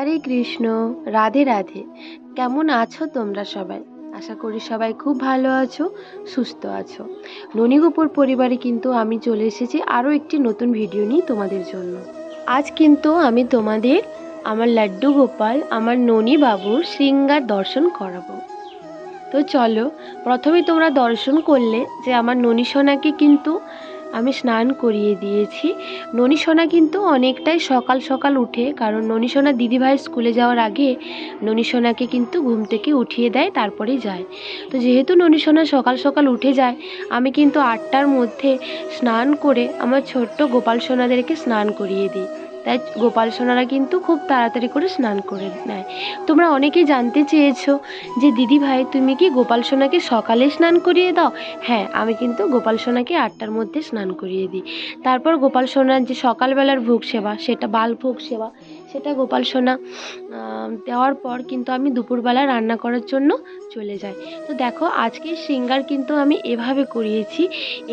হরে কৃষ্ণ, রাধে রাধে। কেমন আছো তোমরা সবাই? আশা করি সবাই খুব ভালো আছো, সুস্থ আছো। ননীগোপুর পরিবারে কিন্তু আমি চলে এসেছি আরও একটি নতুন ভিডিও নিয়ে তোমাদের জন্য। আজ কিন্তু আমি তোমাদের আমার লাড্ডু গোপাল, আমার ননী বাবুর শৃঙ্গার দর্শন করাবো। তো চলো, প্রথমে তোমরা দর্শন করলে যে আমার ননী সোনাকে কিন্তু আমি স্নান করিয়ে দিয়েছি। ননীশোনা কিন্তু অনেকটাই সকাল সকাল উঠে, কারণ ননী সোনা দিদিভাই স্কুলে যাওয়ার আগে ননীশোনাকে কিন্তু ঘুম থেকে উঠিয়ে দেয় তারপরে যায়। তো যেহেতু ননী সোনা সকাল সকাল উঠে যায়, আমি কিন্তু আটটার মধ্যে স্নান করে আমার ছোট্ট গোপাল সোনাদেরকে স্নান করিয়ে দিই। তাই গোপাল সোনারা কিন্তু খুব তাড়াতাড়ি করে স্নান করে নেয়। তোমরা অনেকেই জানতে চেয়েছ যে, দিদি ভাই, তুমি কি গোপাল সোনাকে সকালে স্নান করিয়ে দাও? হ্যাঁ আমি কিন্তু গোপাল সোনাকে আটটার মধ্যে স্নান করিয়ে দিই। তারপর গোপাল সোনার যে সকালবেলার ভোগ সেবা, সেটা বাল ভোগ সেবা সেটা গোপাল সোনা দেওয়ার পর কিন্তু আমি দুপুরবেলা রান্না করার জন্য চলে যাই। তো দেখো আজকের শৃঙ্গার কিন্তু আমি এভাবে করিয়েছি।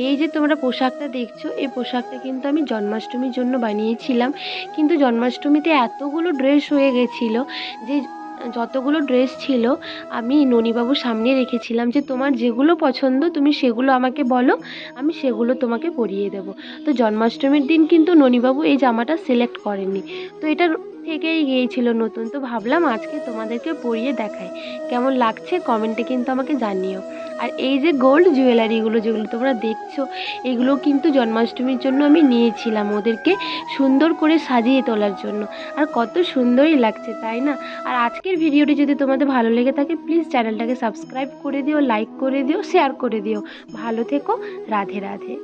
এই যে তোমরা পোশাকটা দেখছ, এই পোশাকটা কিন্তু আমি জন্মাষ্টমীর জন্য বানিয়েছিলাম। কিন্তু জন্মাষ্টমীতে এতগুলো ড্রেস হয়ে গেছিল যে যতগুলো ড্রেস ছিল, আমি ননীবাবুর সামনে রেখেছিলাম যে, তোমার যেগুলো পছন্দ, তুমি সেগুলো আমাকে বলো, আমি সেগুলো তোমাকে পরিয়ে দেবো। তো জন্মাষ্টমীর দিন কিন্তু ননীবাবু এই জামাটা সিলেক্ট করেননি। তো এটা থেকেই গিয়েছিল নতুন। তো ভাবলাম আজকে তোমাদেরকে পরিয়ে দেখাই। কেমন লাগছে কমেন্টে কিন্তু আমাকে জানিও। আর এই যে গোল্ড জুয়েলারিগুলো যেগুলো তোমরা দেখছ, এগুলো কিন্তু জন্মাষ্টমীর জন্য আমি নিয়েছিলাম ওদেরকে সুন্দর করে সাজিয়ে তোলার জন্য। আর কত সুন্দরই লাগছে, তাই না? আর আজকের ভিডিওটি যদি তোমাদের ভালো লেগে থাকে প্লিজ চ্যানেলটাকে সাবস্ক্রাইব করে দিও লাইক করে দিও শেয়ার করে দিও। ভালো থেকো, রাধে রাধে।